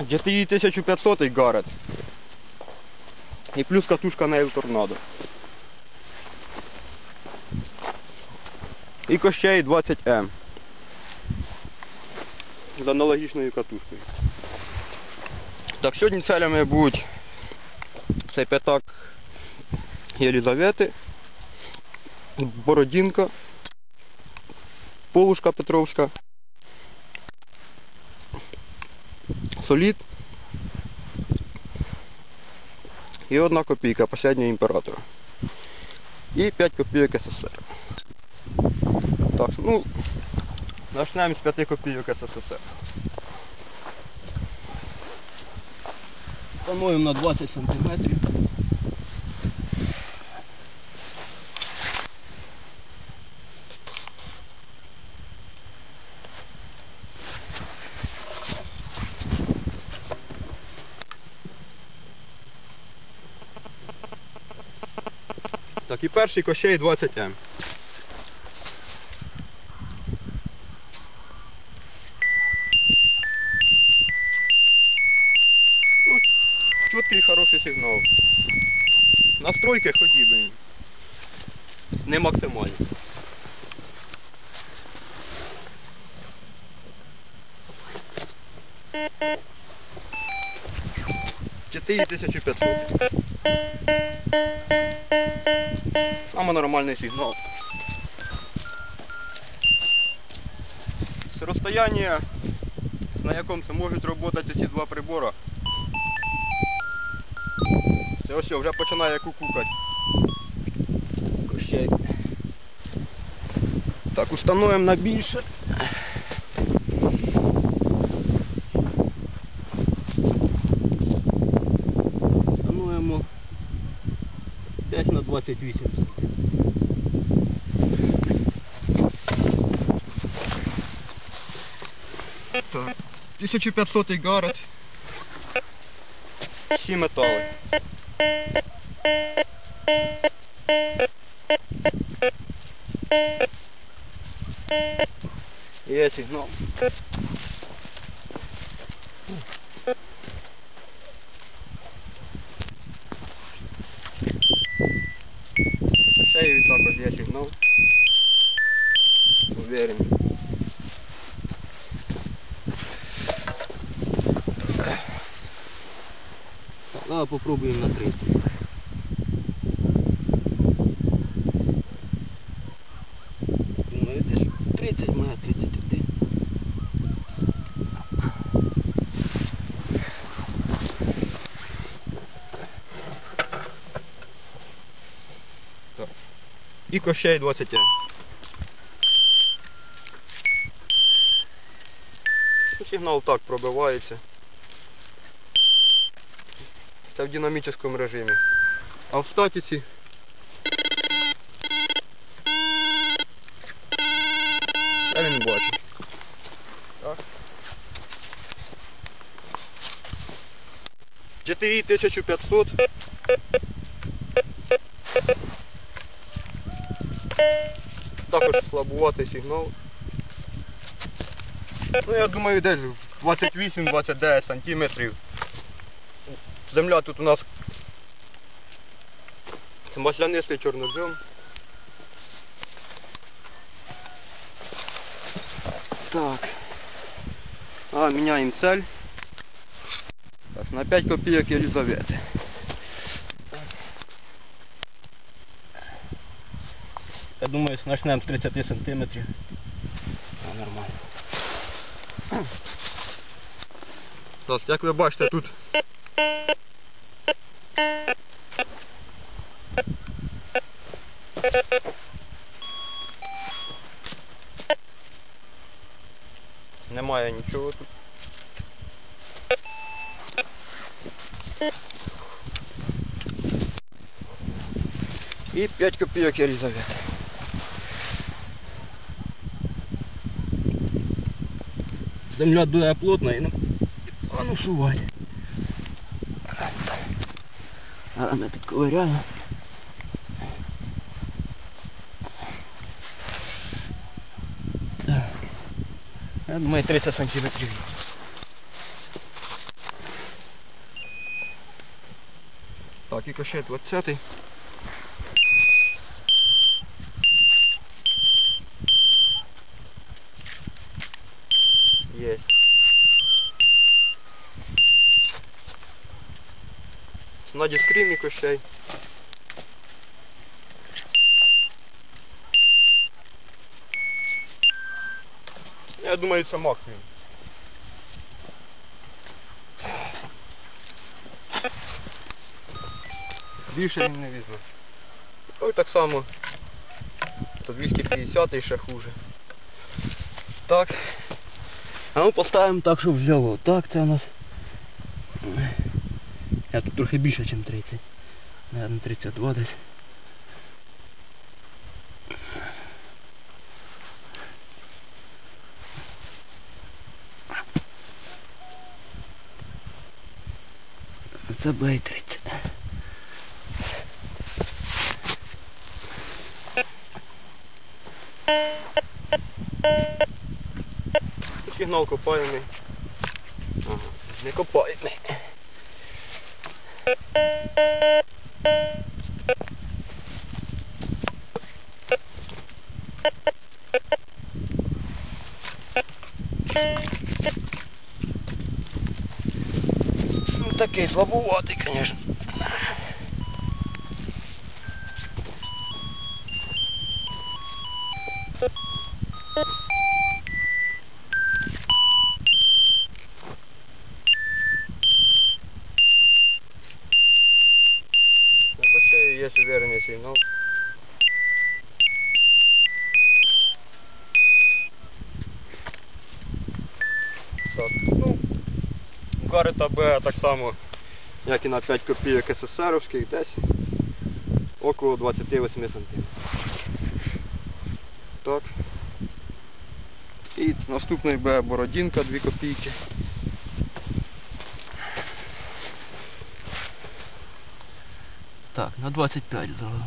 GTI 1500 Гарет. І плюс катушка Nail Tornado. І Кощей 20М. З аналогічною катушкою. Так, сьогодні целями будуть цей п'ятак Єлізавети, Бородінка, Полушка Петровська, Солід і одна копійка посереднього імператора. І 5 копійок СССР. Так, ну, почнемо з 5 копійок СССР. Плануємо на 20 сантиметрів. Так, і перший кощей 20М. Ну, чіткий хороший сигнал. Настройки ходібні. Не максимальні. Чотири 1500. Саме нормальний сигнал. Розстояння, на якому це можуть працювати ці два прибори. Все, все, вже починає кукукати. Так, установимо на більше. Установимо 5 на 28. Так. 1500 гарет. Всі метали. Є сигнал. Шею також є сигнал. Уверен. Так, давай попробуем на 30. Думаю, десь 30 має 31. Так. І кощей 20. Сигнал так пробивається. Це в динамічному режимі. А в статиці Це він бачить. Так. GTI 1500. Також слабуватий сигнал. Ну я думаю десь 28-29 сантиметрів. Земля тут у нас маслянистий чорнозем. Так. А, міняємо цель. Так, на 5 копійок Єлизавети. Я думаю, почнемо з 30 сантиметрів. А, нормально. Так, як ви бачите, тут немає нічого тут. І 5 копійок Єлизавета. земля дує плотно і, ну, і погано сувати. Рано а, підковиряю. Я думаю 30 сантиметрів. Так, і кошель 20. Наді скрім і. Я думаю, це максимум. Більше він не візьме. Ой, так само. То 250 і ще хуже. Так. А ну поставимо так, щоб взяло. Так, це у нас. Я тут трохи більше, ніж 30. Наверно, 32 десь. Це бей 30. Сигнал копаємий. Ага, не копаємий. Ну такий слабоватий, звісно. На кощею є уверенний сигнал. Так, ну, Гарета Б так само, як і на 5 копійок СССРовських, десь около 28 см. Так. І наступний Б Бородінка 2 копійки. Так, на 25 дорого.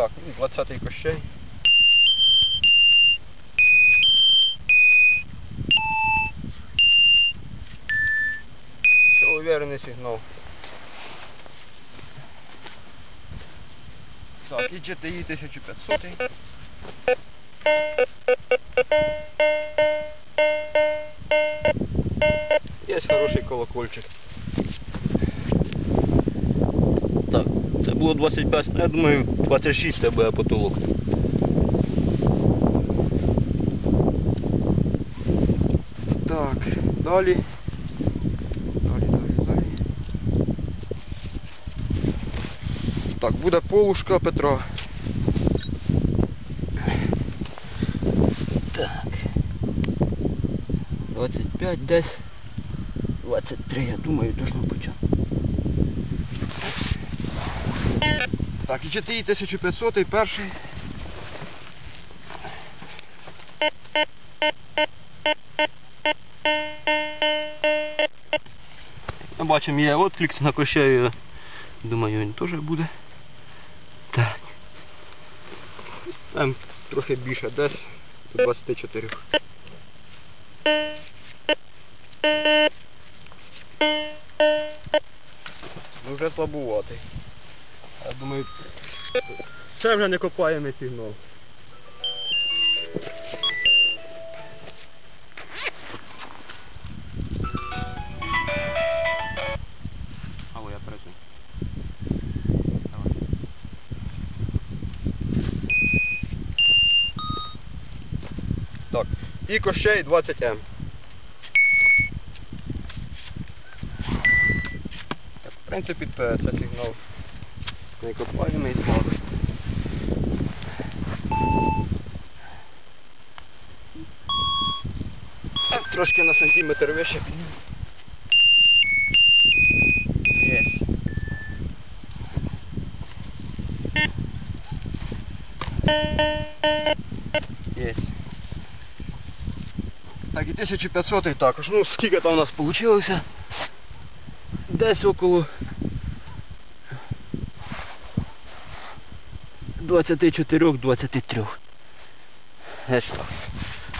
Так, ну, 20-й кощей. Все, уверенный сигнал. Так, і GTI 1500. Є хороший колокольчик. було 25, я думаю 26 це буде потолок. Так, далі. Далі, далі, далі. Так, буде полушка Петра. Так. 25 десь. 23, я думаю, точно почав. Так, і GTI 1500 перший. Ми бачимо, є отклик на кощею. Думаю, він теж буде. Так. Там трохи більше, десь до 24. Ну вже слабуватий. Я думаю, це вже не копаємо сигнал. Алло, я працюю. Так, і кощей 20М. Так, в принципі, це сигнал не копаємо і слабий. Так, трошки на сантиметр вище. Єсть. Єсть. Так, і 1500 також. Ну, скільки там у нас вийшло? десь около 24-23. Десь так.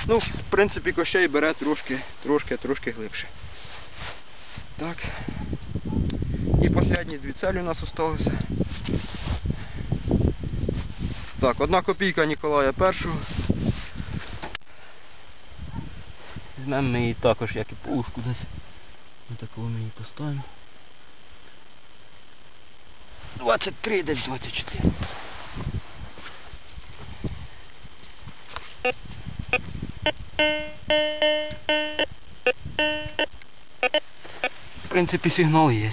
Ну, в принципі, кощей бере трошки, трошки, трошки глибше. Так. І останні дві цілі у нас залишилися. Так, одна копійка Ніколая першого. Візьмемо ми її також, як і пушку десь. Ось такого ми її поставимо. 23 десь 24. В принципі сигнал є.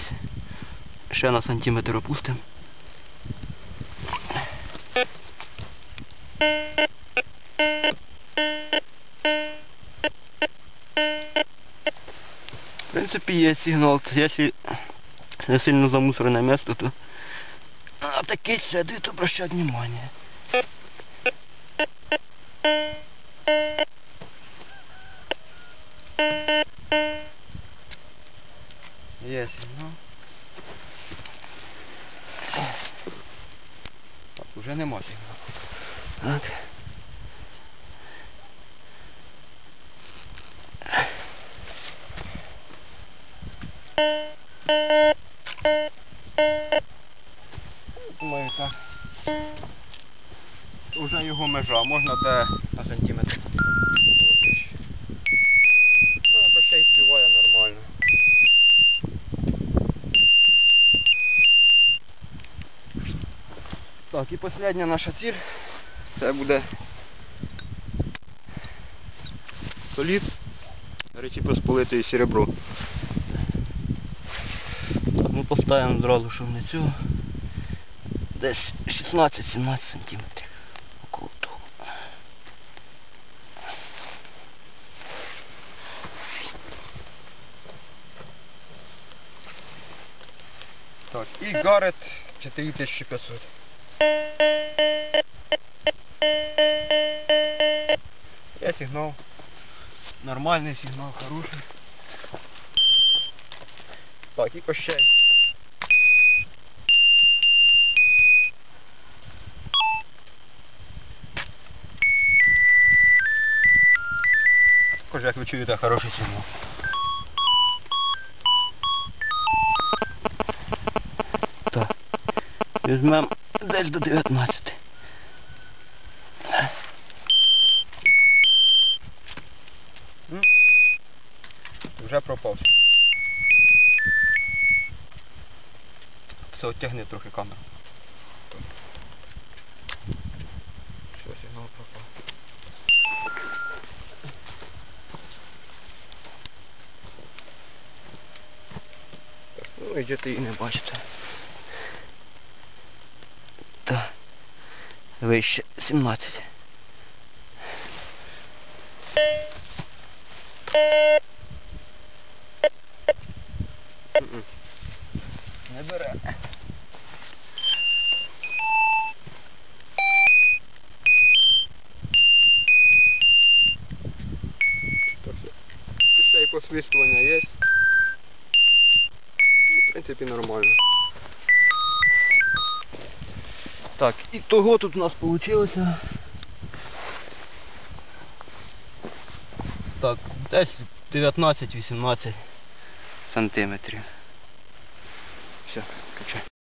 Ще на сантиметр опустимо. В принципі є сигнал. Якщо не сильно замусорене місто, то а такий сидить, обращать внимание. Думаю. Уже його межа, можна де на сантиметр. Ну, а ще й співає нормально. Так, і остання наша ціль. Це буде солід. Речі посполити і серебро. Так, ми поставимо зразу, щоб не цього. Десь 16-17 сантиметрів. Около того. Так, і Гарет 4500. Я сигнал. Нормальний сигнал, хороший. Так, і кощай. Також, як ви чуєте, хороший сигнал. Так. Візьмемо десь до 19. М? Вже пропав. Все, оттягни трохи камеру. Все, сигнал пропав. Так, ну йдете і не бачите. Так. Вище 17. Не бере. Ще й посвистування є. Принципі нормально. Так, і того тут у нас вийшло. Так, десь 19-18 сантиметрів. Все, качай.